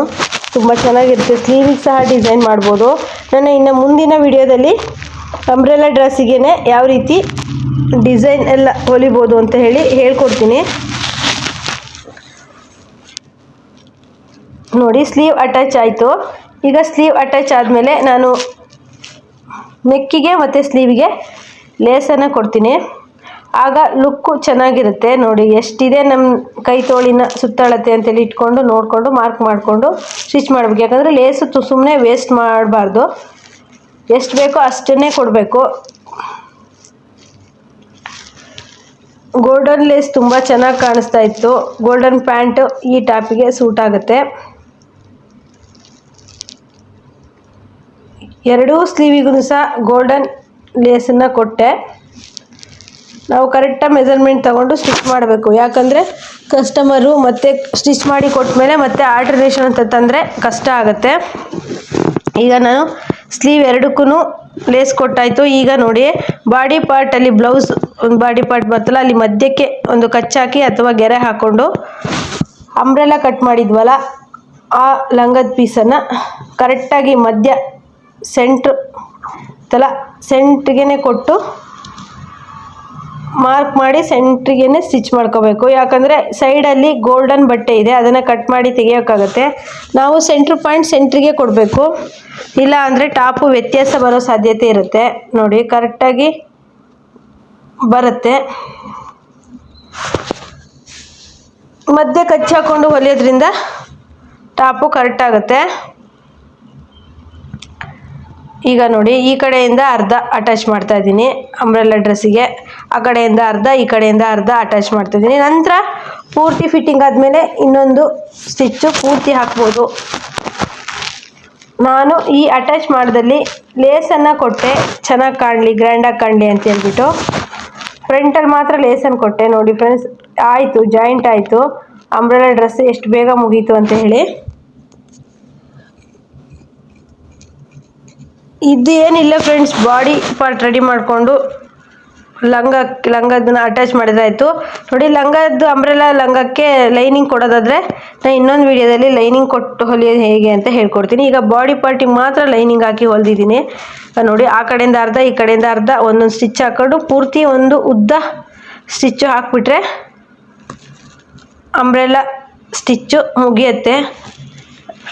ತುಂಬ ಚೆನ್ನಾಗಿರುತ್ತೆ. ಸ್ಲೀವಿಗೆ ಸಹ ಡಿಸೈನ್ ಮಾಡ್ಬೋದು. ನಾನು ಇನ್ನು ಮುಂದಿನ ವಿಡಿಯೋದಲ್ಲಿ ಅಂಬ್ರೆಲಾ ಡ್ರೆಸ್ಸಿಗೆ ಯಾವ ರೀತಿ ಡಿಸೈನ್ ಎಲ್ಲ ಹೊಲಿಬೋದು ಅಂತ ಹೇಳಿ ಹೇಳ್ಕೊಡ್ತೀನಿ. ನೋಡಿ ಸ್ಲೀವ್ ಅಟ್ಯಾಚ್ ಆಯಿತು. ಈಗ ಸ್ಲೀವ್ ಅಟ್ಯಾಚ್ ಆದಮೇಲೆ ನಾನು ನೆಕ್ಕಿಗೆ ಮತ್ತು ಸ್ಲೀವಿಗೆ ಲೇಸನ್ನು ಕೊಡ್ತೀನಿ. ಆಗ ಲುಕ್ಕು ಚೆನ್ನಾಗಿರುತ್ತೆ. ನೋಡಿ, ಎಷ್ಟಿದೆ ನಮ್ಮ ಕೈ ತೋಳಿನ ಸುತ್ತಳತೆ ಅಂತೇಳಿ ಇಟ್ಕೊಂಡು ನೋಡಿಕೊಂಡು ಮಾರ್ಕ್ ಮಾಡಿಕೊಂಡು ಸ್ಟಿಚ್ ಮಾಡಬೇಕು. ಯಾಕಂದರೆ ಲೇಸು ತು ಸುಮ್ಮನೆ ವೇಸ್ಟ್ ಮಾಡಬಾರ್ದು. ಎಷ್ಟು ಬೇಕೋ ಅಷ್ಟನ್ನೇ ಕೊಡಬೇಕು. ಗೋಲ್ಡನ್ ಲೇಸ್ ತುಂಬ ಚೆನ್ನಾಗಿ ಕಾಣಿಸ್ತಾ ಇತ್ತು. ಗೋಲ್ಡನ್ ಪ್ಯಾಂಟು ಈ ಟಾಪಿಗೆ ಸೂಟ್ ಆಗುತ್ತೆ. ಎರಡೂ ಸ್ಲೀವಿಗೂ ಸಹ ಗೋಲ್ಡನ್ ಲೇಸನ್ನು ಕೊಟ್ಟೆ. ನಾವು ಕರೆಕ್ಟಾಗಿ ಮೆಜರ್ಮೆಂಟ್ ತಗೊಂಡು ಸ್ಟಿಚ್ ಮಾಡಬೇಕು. ಯಾಕಂದರೆ ಕಸ್ಟಮರು ಮತ್ತೆ ಸ್ಟಿಚ್ ಮಾಡಿ ಕೊಟ್ಟ ಮೇಲೆ ಮತ್ತೆ ಆಲ್ಟ್ರನೇಷನ್ ಅಂತ ತಂದರೆ ಕಷ್ಟ ಆಗುತ್ತೆ. ಈಗ ನಾನು ಸ್ಲೀವ್ ಎರಡಕ್ಕೂ ಲೇಸ್ ಕೊಟ್ಟಾಯಿತು. ಈಗ ನೋಡಿ, ಬಾಡಿ ಪಾರ್ಟಲ್ಲಿ ಬ್ಲೌಸ್ ಒಂದು ಬಾಡಿ ಪಾರ್ಟ್ ಬರ್ತಲ್ಲ ಅಲ್ಲಿ ಮಧ್ಯಕ್ಕೆ ಒಂದು ಕಚ್ಚಾಕಿ ಅಥವಾ ಗೆರೆ ಹಾಕ್ಕೊಂಡು ಅಂಬ್ರೆಲ್ಲ ಕಟ್ ಮಾಡಿದ್ವಲ್ಲ, ಆ ಲಂಗದ ಪೀಸನ್ನು ಕರೆಕ್ಟಾಗಿ ಮಧ್ಯ ಸೆಂಟ್ರ್ ತಲ ಸೆಂಟ್ರಿಗೆ ಕೊಟ್ಟು ಮಾರ್ಕ್ ಮಾಡಿ ಸೆಂಟ್ರಿಗೇನೆ ಸ್ಟಿಚ್ ಮಾಡ್ಕೋಬೇಕು. ಯಾಕಂದರೆ ಸೈಡಲ್ಲಿ ಗೋಲ್ಡನ್ ಬಟ್ಟೆ ಇದೆ, ಅದನ್ನು ಕಟ್ ಮಾಡಿ ತೆಗಿಯೋಕ್ಕಾಗತ್ತೆ. ನಾವು ಸೆಂಟ್ರ್ ಪಾಯಿಂಟ್ ಸೆಂಟ್ರಿಗೆ ಕೊಡಬೇಕು. ಇಲ್ಲ ಅಂದರೆ ಟಾಪು ವ್ಯತ್ಯಾಸ ಬರೋ ಸಾಧ್ಯತೆ ಇರುತ್ತೆ. ನೋಡಿ ಕರೆಕ್ಟಾಗಿ ಬರುತ್ತೆ. ಮಧ್ಯೆ ಕಚ್ಚಾಕೊಂಡು ಹೊಲಿಯೋದ್ರಿಂದ ಟಾಪು ಕರೆಕ್ಟ್ ಆಗುತ್ತೆ. ಈಗ ನೋಡಿ, ಈ ಕಡೆಯಿಂದ ಅರ್ಧ ಅಟ್ಯಾಚ್ ಮಾಡ್ತಾ ಇದ್ದೀನಿ ಅಂಬ್ರೆಲ್ಲ ಡ್ರೆಸ್ಸಿಗೆ ಆ ಕಡೆಯಿಂದ ಅರ್ಧ, ಈ ಕಡೆಯಿಂದ ಅರ್ಧ ಅಟ್ಯಾಚ್ ಮಾಡ್ತಾ ಇದ್ದೀನಿ. ನಂತರ ಪೂರ್ತಿ ಫಿಟ್ಟಿಂಗ್ ಆದಮೇಲೆ ಇನ್ನೊಂದು ಸ್ಟಿಚ್ಚು ಪೂರ್ತಿ ಹಾಕ್ಬೋದು. ನಾನು ಈ ಅಟ್ಯಾಚ್ ಮಾಡಿದಲ್ಲಿ ಲೇಸನ್ನು ಕೊಟ್ಟೆ. ಚೆನ್ನಾಗಿ ಕಾಣಲಿ ಗ್ರ್ಯಾಂಡಾಗಿ ಕಾಣಲಿ ಅಂತ ಹೇಳ್ಬಿಟ್ಟು. ಫ್ರಂಟಲ್ಲಿ ಮಾತ್ರ ಲೇಸನ್ ಕೊಟ್ಟೆ. ನೋಡಿ ಫ್ರೆಂಡ್ಸ್ ಆಯಿತು ಜಾಯಿಂಟ್ ಆಯಿತು. ಅಂಬ್ರೆಲ್ಲ ಡ್ರೆಸ್ ಎಷ್ಟು ಬೇಗ ಮುಗೀತು ಅಂತ ಹೇಳಿ. ಇದು ಏನಿಲ್ಲ ಫ್ರೆಂಡ್ಸ್ ಬಾಡಿ ಪಾರ್ಟ್ ರೆಡಿ ಮಾಡಿಕೊಂಡು ಲಂಗ, ಲಂಗದನ್ನ ಅಟ್ಯಾಚ್ ಮಾಡಿದ್ರಾಯಿತು ನೋಡಿ ಲಂಗದ್ದು ಅಂಬ್ರೆಲಾ ಲಂಗಕ್ಕೆ ಲೈನಿಂಗ್ ಕೊಡೋದಾದರೆ ನಾನು ಇನ್ನೊಂದು ವಿಡಿಯೋದಲ್ಲಿ ಲೈನಿಂಗ್ ಕೊಟ್ಟು ಹೊಲಿಯೋದು ಹೇಗೆ ಅಂತ ಹೇಳ್ಕೊಡ್ತೀನಿ. ಈಗ ಬಾಡಿ ಪಾರ್ಟಿಗೆ ಮಾತ್ರ ಲೈನಿಂಗ್ ಹಾಕಿ ಹೊಲಿದಿದ್ದೀನಿ. ನೋಡಿ, ಆ ಕಡೆಯಿಂದ ಅರ್ಧ, ಈ ಕಡೆಯಿಂದ ಅರ್ಧ ಒಂದೊಂದು ಸ್ಟಿಚ್ ಹಾಕೊಂಡು ಪೂರ್ತಿ ಒಂದು ಉದ್ದ ಸ್ಟಿಚ್ಚು ಹಾಕ್ಬಿಟ್ರೆ ಅಂಬ್ರೆಲಾ ಸ್ಟಿಚ್ಚು ಮುಗಿಯುತ್ತೆ.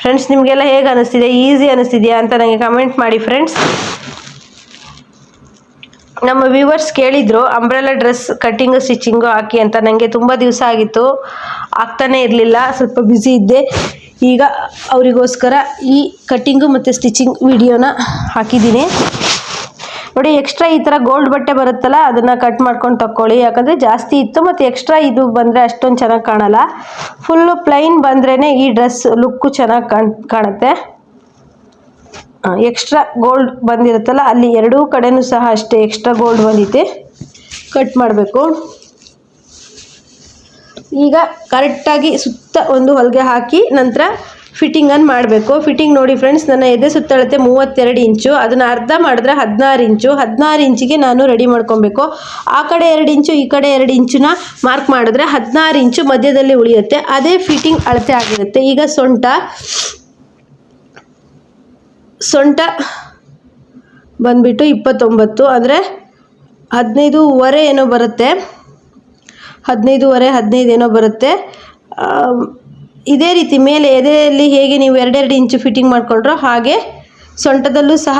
ಫ್ರೆಂಡ್ಸ್ ನಿಮಗೆಲ್ಲ ಹೇಗೆ ಅನಿಸ್ತಿದೆ? ಈಸಿ ಅನಿಸ್ತಿದೆಯಾ ಅಂತ ನನಗೆ ಕಮೆಂಟ್ ಮಾಡಿ ಫ್ರೆಂಡ್ಸ್ ನಮ್ಮ ವ್ಯೂವರ್ಸ್ ಕೇಳಿದರು ಅಂಬ್ರೆಲಾ ಡ್ರೆಸ್ ಕಟ್ಟಿಂಗು ಸ್ಟಿಚಿಂಗು ಹಾಕಿ ಅಂತ. ನನಗೆ ತುಂಬ ದಿವಸ ಆಗಿತ್ತು. ಆಗ್ತಾನೇ ಇರಲಿಲ್ಲ, ಸ್ವಲ್ಪ ಬ್ಯುಸಿ ಇದ್ದೆ. ಈಗ ಅವರಿಗೋಸ್ಕರ ಈ ಕಟ್ಟಿಂಗು ಮತ್ತು ಸ್ಟಿಚಿಂಗ್ ವಿಡಿಯೋನ ಹಾಕಿದ್ದೀನಿ. ನೋಡಿ ಎಕ್ಸ್ಟ್ರಾ ಈ ಥರ ಗೋಲ್ಡ್ ಬಟ್ಟೆ ಬರುತ್ತಲ್ಲ, ಅದನ್ನು ಕಟ್ ಮಾಡ್ಕೊಂಡು ತಕ್ಕೊಳ್ಳಿ. ಯಾಕಂದರೆ ಜಾಸ್ತಿ ಇತ್ತು ಮತ್ತು ಎಕ್ಸ್ಟ್ರಾ ಇದು ಬಂದರೆ ಅಷ್ಟೊಂದು ಚೆನ್ನಾಗಿ ಕಾಣಲ್ಲ. ಫುಲ್ಲು ಪ್ಲೈನ್ ಬಂದ್ರೇ ಈ ಡ್ರೆಸ್ ಲುಕ್ಕು ಚೆನ್ನಾಗಿ ಕಾಣ್, ಕಾಣುತ್ತೆ. ಎಕ್ಸ್ಟ್ರಾ ಗೋಲ್ಡ್ ಬಂದಿರುತ್ತಲ್ಲ, ಅಲ್ಲಿ ಎರಡೂ ಕಡೆನೂ ಸಹ ಅಷ್ಟೇ ಎಕ್ಸ್ಟ್ರಾ ಗೋಲ್ಡ್ ಬಂದಿದೆ. ಕಟ್ ಮಾಡಬೇಕು. ಈಗ ಕರೆಕ್ಟಾಗಿ ಸುತ್ತ ಒಂದು ಹೊಲಿಗೆ ಹಾಕಿ, ನಂತರ ಫಿಟ್ಟಿಂಗನ್ನು ಮಾಡಬೇಕು. ಫಿಟ್ಟಿಂಗ್ ನೋಡಿ ಫ್ರೆಂಡ್ಸ್ ನನ್ನ ಎದೆ ಸುತ್ತಳತೆ ಮೂವತ್ತೆರಡು ಇಂಚು, ಅದನ್ನು ಅರ್ಧ ಮಾಡಿದ್ರೆ ಹದಿನಾರು ಇಂಚು. ಹದಿನಾರು ಇಂಚಿಗೆ ನಾನು ರೆಡಿ ಮಾಡ್ಕೊಬೇಕು. ಆ ಕಡೆ ಎರಡು ಇಂಚು, ಈ ಕಡೆ ಎರಡು ಇಂಚನ್ನ ಮಾರ್ಕ್ ಮಾಡಿದ್ರೆ ಹದಿನಾರು ಇಂಚು ಮಧ್ಯದಲ್ಲಿ ಉಳಿಯುತ್ತೆ. ಅದೇ ಫಿಟ್ಟಿಂಗ್ ಅಳತೆ ಆಗಿರುತ್ತೆ. ಈಗ ಸೊಂಟ ಸೊಂಟ ಬಂದ್ಬಿಟ್ಟು ಇಪ್ಪತ್ತೊಂಬತ್ತು. ಅಂದರೆ ಹದಿನೈದುವರೆ ಏನೋ ಬರುತ್ತೆ. ಹದಿನೈದುವರೆ, ಹದಿನೈದು ಏನೋ ಬರುತ್ತೆ. ಇದೇ ರೀತಿ ಮೇಲೆ ಎದೆಯಲ್ಲಿ ಹೇಗೆ ನೀವು ಎರಡೆರಡು ಇಂಚು ಫಿಟ್ಟಿಂಗ್ ಮಾಡಿಕೊಂಡ್ರೋ ಹಾಗೆ ಸೊಂಟದಲ್ಲೂ ಸಹ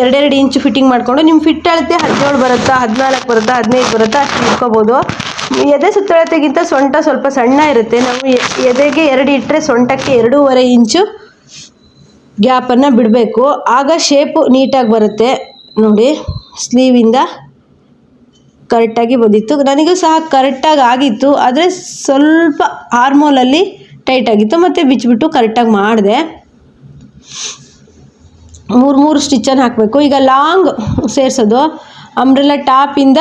ಎರಡೆರಡು ಇಂಚು ಫಿಟ್ಟಿಂಗ್ ಮಾಡಿಕೊಂಡು ನಿಮ್ಮ ಫಿಟ್ ಅಳತೆ ಹದಿನೇಳು ಬರುತ್ತಾ, ಹದಿನಾಲ್ಕು ಬರುತ್ತಾ, ಹದಿನೈದು ಬರುತ್ತಾ ಅಷ್ಟು ಇಟ್ಕೋಬೋದು. ಎದೆ ಸುತ್ತಳತೆಗಿಂತ ಸೊಂಟ ಸ್ವಲ್ಪ ಸಣ್ಣ ಇರುತ್ತೆ. ನಾವು ಎದೆಗೆ ಎರಡು ಇಟ್ಟರೆ ಸೊಂಟಕ್ಕೆ ಎರಡೂವರೆ ಇಂಚು ಗ್ಯಾಪನ್ನು ಬಿಡಬೇಕು. ಆಗ ಶೇಪು ನೀಟಾಗಿ ಬರುತ್ತೆ. ನೋಡಿ ಸ್ಲೀವಿಂದ ಕರೆಕ್ಟಾಗಿ ಬಂದಿತ್ತು. ನನಗೂ ಸಹ ಕರೆಕ್ಟಾಗಿ ಆಗಿತ್ತು. ಆದರೆ ಸ್ವಲ್ಪ ಹಾರ್ಮೋಲಲ್ಲಿ ಟೈಟ್ ಆಗಿತ್ತು, ಮತ್ತು ಬಿಚ್ಚಿಬಿಟ್ಟು ಕರೆಕ್ಟಾಗಿ ಮಾಡಿದೆ. ಮೂರು ಮೂರು ಸ್ಟಿಚ್ಚನ್ನು ಹಾಕಬೇಕು. ಈಗ ಲಾಂಗ್ ಸೇರಿಸೋದು. ಅಂಬ್ರೆಲ್ಲ ಟಾಪಿಂದ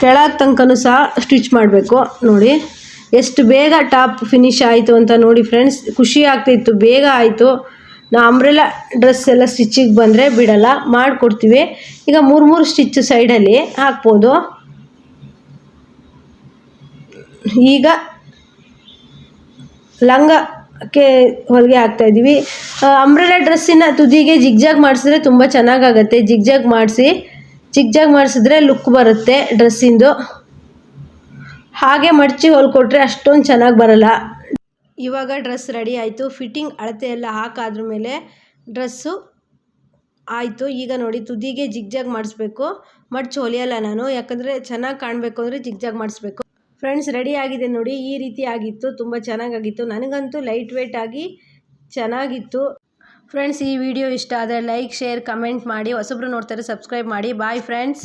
ಕೆಳಗೆ ತನಕನೂ ಸಹ ಸ್ಟಿಚ್ ಮಾಡಬೇಕು. ನೋಡಿ, ಎಷ್ಟು ಬೇಗ ಟಾಪ್ ಫಿನಿಶ್ ಆಯಿತು ಅಂತ ನೋಡಿ ಫ್ರೆಂಡ್ಸ್ ಖುಷಿ ಆಗ್ತಿತ್ತು ಬೇಗ ಆಯಿತು. ನಾ ಅಂಬ್ರೆಲ್ಲ ಡ್ರೆಸ್ ಎಲ್ಲ ಸ್ಟಿಚ್ಚಿಗೆ ಬಂದರೆ ಬಿಡಲ್ಲ, ಮಾಡಿಕೊಡ್ತೀವಿ. ಈಗ ಮೂರು ಮೂರು ಸ್ಟಿಚ್ ಸೈಡಲ್ಲಿ ಹಾಕ್ಬೋದು. ಈಗ ಲಂಗಕ್ಕೆ ಹೊಲಿಗೆ ಹಾಕ್ತಾ ಇದ್ದೀವಿ. ಅಂಬ್ರೆಲಾ ಡ್ರೆಸ್ಸಿನ ತುದಿಗೆ ಜಿಗ್ಜಾಗ್ ಮಾಡಿಸಿದ್ರೆ ತುಂಬ ಚೆನ್ನಾಗಾಗತ್ತೆ. ಜಿಗ್ಜಾಗ್ ಮಾಡಿಸಿ, ಜಿಗ್ಜಾಗ್ ಮಾಡಿಸಿದ್ರೆ ಲುಕ್ ಬರುತ್ತೆ ಡ್ರೆಸ್ಸಿಂದು ಹಾಗೆ ಮಡಚಿ ಹೊಲ್ಕೊಟ್ರೆ ಅಷ್ಟೊಂದು ಚೆನ್ನಾಗಿ ಬರಲ್ಲ. ಇವಾಗ ಡ್ರೆಸ್ ರೆಡಿ ಆಯಿತು. ಫಿಟ್ಟಿಂಗ್ ಅಳತೆ ಎಲ್ಲ ಹಾಕಾದ್ರ ಮೇಲೆ ಡ್ರೆಸ್ಸು ಆಯಿತು. ಈಗ ನೋಡಿ, ತುದಿಗೆ ಜಿಗ್ಜಾಗ್ ಮಾಡಿಸ್ಬೇಕು. ಮಡ್ಚಿ ಹೊಲಿಯಲ್ಲ ನಾನು. ಯಾಕಂದರೆ ಚೆನ್ನಾಗಿ ಕಾಣಬೇಕು ಅಂದರೆ ಜಿಗ್ಜಾಗ್ ಮಾಡಿಸ್ಬೇಕು. ಫ್ರೆಂಡ್ಸ್ ರೆಡಿ ಆಗಿದೆ ನೋಡಿ. ಈ ರೀತಿ ಆಗಿತ್ತು. ತುಂಬ ಚೆನ್ನಾಗಾಗಿತ್ತು. ನನಗಂತೂ ಲೈಟ್ ವೇಟ್ ಆಗಿ ಚೆನ್ನಾಗಿತ್ತು. ಫ್ರೆಂಡ್ಸ್ ಈ ವಿಡಿಯೋ ಇಷ್ಟ ಆದರೆ ಲೈಕ್ ಶೇರ್ ಕಮೆಂಟ್ ಮಾಡಿ. ಹೊಸಬ್ರು ನೋಡ್ತಾರೆ ಸಬ್ಸ್ಕ್ರೈಬ್ ಮಾಡಿ. Bye friends